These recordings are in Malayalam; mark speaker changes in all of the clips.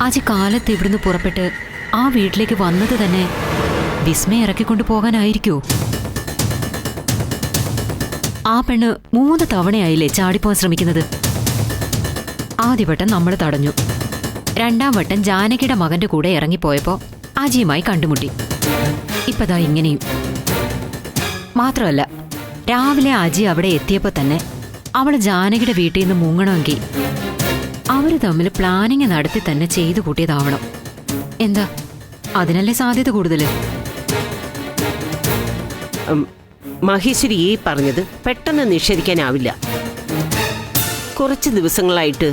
Speaker 1: അജി കാലത്ത് ഇവിടുന്ന് പുറപ്പെട്ട് ആ വീട്ടിലേക്ക് വന്നത് തന്നെ വിസ്മയ ഇറക്കിക്കൊണ്ടു പോകാനായിരിക്കോ. ആ പെണ്ണ് മൂന്ന് തവണയായില്ലേ ചാടിപ്പോവാൻ ശ്രമിക്കുന്നത്? ആദ്യവട്ടം നമ്മൾ തടഞ്ഞു. രണ്ടാം വട്ടം ജാനകിയുടെ മകന്റെ കൂടെ ഇറങ്ങിപ്പോയപ്പോ അജിയുമായി കണ്ടുമുട്ടി. ഇപ്പതാ ഇങ്ങനെയും. മാത്രമല്ല രാവിലെ അജി അവിടെ എത്തിയപ്പോ തന്നെ അവൾ ജാനകിയുടെ വീട്ടിൽ നിന്ന് മുങ്ങണമെങ്കിൽ അവർ തമ്മിൽ പ്ലാനിങ് നടത്തി തന്നെ ചെയ്തു കൂട്ടിയതാവണം. എന്താ? അതിനല്ലേ സാധ്യത
Speaker 2: കൂടുതൽ മഹേശ്വരി ഈ പറഞ്ഞത് പെട്ടെന്ന് നിഷേധിക്കാനാവില്ല. കുറച്ച് ദിവസങ്ങളായിട്ട്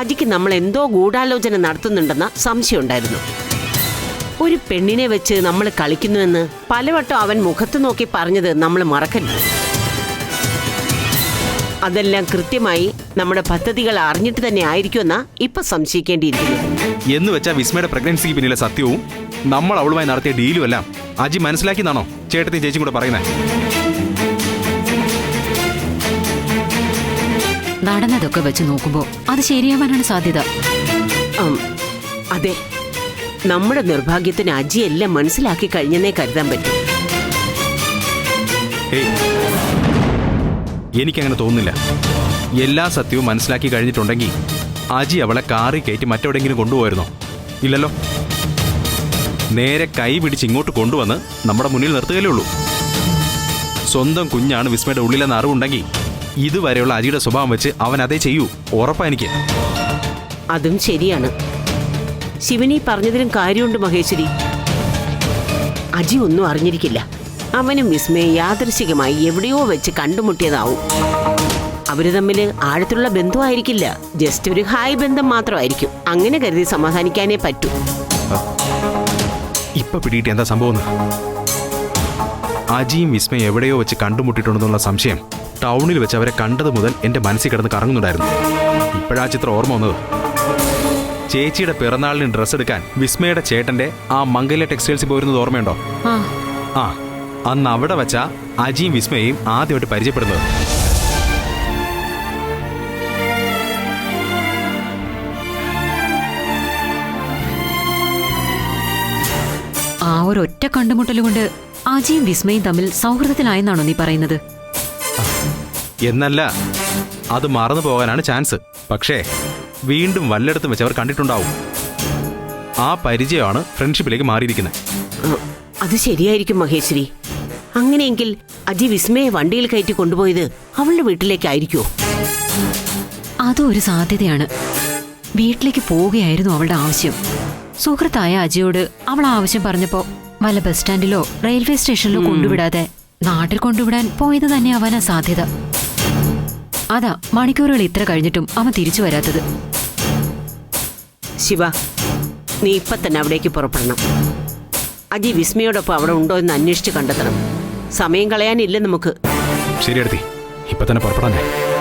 Speaker 2: അജിക്ക് നമ്മൾ എന്തോ ഗൂഢാലോചന നടത്തുന്നുണ്ടെന്ന സംശയമുണ്ടായിരുന്നു ഒരു പെണ്ണിനെ വെച്ച് നമ്മൾ കളിക്കുന്നുവെന്ന് പലവട്ടം അവൻ മുഖത്ത് നോക്കി പറഞ്ഞത് നമ്മൾ മറക്കല്ല അതെല്ലാം കൃത്യമായി നമ്മുടെ പദ്ധതികൾ അറിഞ്ഞിട്ട് തന്നെ ആയിരിക്കുമെന്നാ ഇപ്പൊ സംശയിക്കേണ്ടിയിരിക്കുന്നു.
Speaker 3: എന്ന് വെച്ചാൽ വിസ്മയുടെ പ്രഗ്നൻസിക്ക് പിന്നിലെ സത്യവും നമ്മൾ അവളുമായി നടത്തിയ ഡീലും എല്ലാം അജി മനസ്സിലാക്കിയെന്നാണോ ചേട്ടത്തി ചേച്ചിയും കൂടെ പറയുന്നത്
Speaker 1: നടന്നതൊക്കെ വെച്ച് നോക്കുമ്പോ അത് ശരിയാവാനാണ് സാധ്യത.
Speaker 2: ഉം, അതെ. നമ്മുടെ നിർഭാഗ്യത്തിന് അജി എല്ലാം മനസ്സിലാക്കി കഴിഞ്ഞെന്നേ കരുതാൻ പറ്റും.
Speaker 3: ഏയ് എനിക്കങ്ങനെ തോന്നുന്നില്ല. എല്ലാ സത്യവും മനസ്സിലാക്കി കഴിഞ്ഞിട്ടുണ്ടെങ്കിൽ അജി അവളെ കാറി കയറ്റി മറ്റെവിടെയെങ്കിലും കൊണ്ടുപോയിരുന്നോ? ഇല്ലല്ലോ. നേരെ കൈ പിടിച്ച് ഇങ്ങോട്ട് കൊണ്ടുവന്ന് നമ്മുടെ മുന്നിൽ നിർത്തുകയല്ലേ ഉള്ളൂ. സ്വന്തം കുഞ്ഞാണ് വിസ്മയുടെ ഉള്ളിലെന്ന് അറിവുണ്ടെങ്കിൽ ഇതുവരെയുള്ള അജിയുടെ സ്വഭാവം വെച്ച് അവൻ അതേ ചെയ്യൂ. ഉറപ്പാ എനിക്ക്.
Speaker 2: അതും ശരിയാണ്. ശിവനി പറഞ്ഞതിലും കാര്യമുണ്ട് മഹേശ്വരി. അജി ഒന്നും അറിഞ്ഞിരിക്കില്ല. അവനും വിസ്മയെ യാദൃശികമായി എവിടെയോ വെച്ച് കണ്ടുമുട്ടിയതാവും. അവർ തമ്മിൽ ആഴത്തിലുള്ള ബന്ധുവായിരിക്കില്ല ജസ്റ്റ് ഒരു ഹായ് ബന്ധം മാത്രമായിരിക്കും. അങ്ങനെ കരുതി സമാധാനിക്കാനേ പറ്റൂ.
Speaker 3: ഇപ്പൊ പിടിയിട്ട് എന്താ സംഭവം അജിയും വിസ്മയും എവിടെയോ വെച്ച് കണ്ടുമുട്ടിയിട്ടുണ്ടെന്നുള്ള സംശയം ടൗണിൽ വെച്ച് അവരെ കണ്ടത് മുതൽ എന്റെ മനസ്സിൽ കിടന്ന് കറങ്ങുന്നുണ്ടായിരുന്നു. ഇപ്പോഴാ ചിത്രം ഓർമ്മ വന്നത്. ചേച്ചിയുടെ പിറന്നാളിന് ഡ്രസ്സ് എടുക്കാൻ വിസ്മയുടെ ചേട്ടന്റെ ആ മംഗല്യ ടെക്സ്റ്റൈൽസിൽ പോയിരുന്നത് ഓർമ്മയുണ്ടോ?
Speaker 1: ആ.
Speaker 3: ആ അന്ന് അവിടെ വച്ച അജിയും വിസ്മയും ആദ്യമായിട്ട് പരിചയപ്പെടുന്നത്.
Speaker 1: ആ ഒരു ഒറ്റ കണ്ടുമുട്ടൽ കൊണ്ട് അജിയും വിസ്മയും തമ്മിൽ സൗഹൃദത്തിലായെന്നാണോ നീ പറയുന്നത്?
Speaker 3: എന്നല്ല അത് മറന്നു പോകാനാണ് ചാൻസ്. പക്ഷേ വീണ്ടും വല്ലയിടത്തും വെച്ച് അവർ കണ്ടിട്ടുണ്ടാവും. ആ പരിചയമാണ് ഫ്രണ്ട്ഷിപ്പിലേക്ക് മാറിയിരിക്കുന്നത്.
Speaker 2: അത് ശരിയായിരിക്കും മഹേശ്വരി. അങ്ങനെയെങ്കിൽ അജി വിസ്മയെ വണ്ടിയിൽ കയറ്റി കൊണ്ടുപോയത് അവളുടെ വീട്ടിലേക്കായിരിക്കുമോ
Speaker 1: അതും ഒരു സാധ്യതയാണ്. വീട്ടിലേക്ക് പോവുകയായിരുന്നു അവളുടെ ആവശ്യം. സുഹൃത്തായ അജിയോട് അവൾ ആവശ്യം പറഞ്ഞപ്പോ വല്ല ബസ് സ്റ്റാൻഡിലോ റെയിൽവേ സ്റ്റേഷനിലോ കൊണ്ടുവിടാതെ നാട്ടിൽ കൊണ്ടുവിടാൻ പോയത് തന്നെ അവനാ സാധ്യത. അതാ മണിക്കൂറുകൾ ഇത്ര കഴിഞ്ഞിട്ടും അവൻ തിരിച്ചു വരാത്തത്.
Speaker 2: ശിവ നീ ഇപ്പൊ തന്നെ അവിടേക്ക് പുറപ്പെടണം. അജി വിസ്മയോടൊപ്പം അവിടെ ഉണ്ടോ എന്ന് അന്വേഷിച്ച് കണ്ടെത്തണം. സമയം കളയാനില്ല നമുക്ക്?
Speaker 3: ശരി അടുത്തി ഇപ്പൊ തന്നെ പുറപ്പെടാൻ ഞാൻ.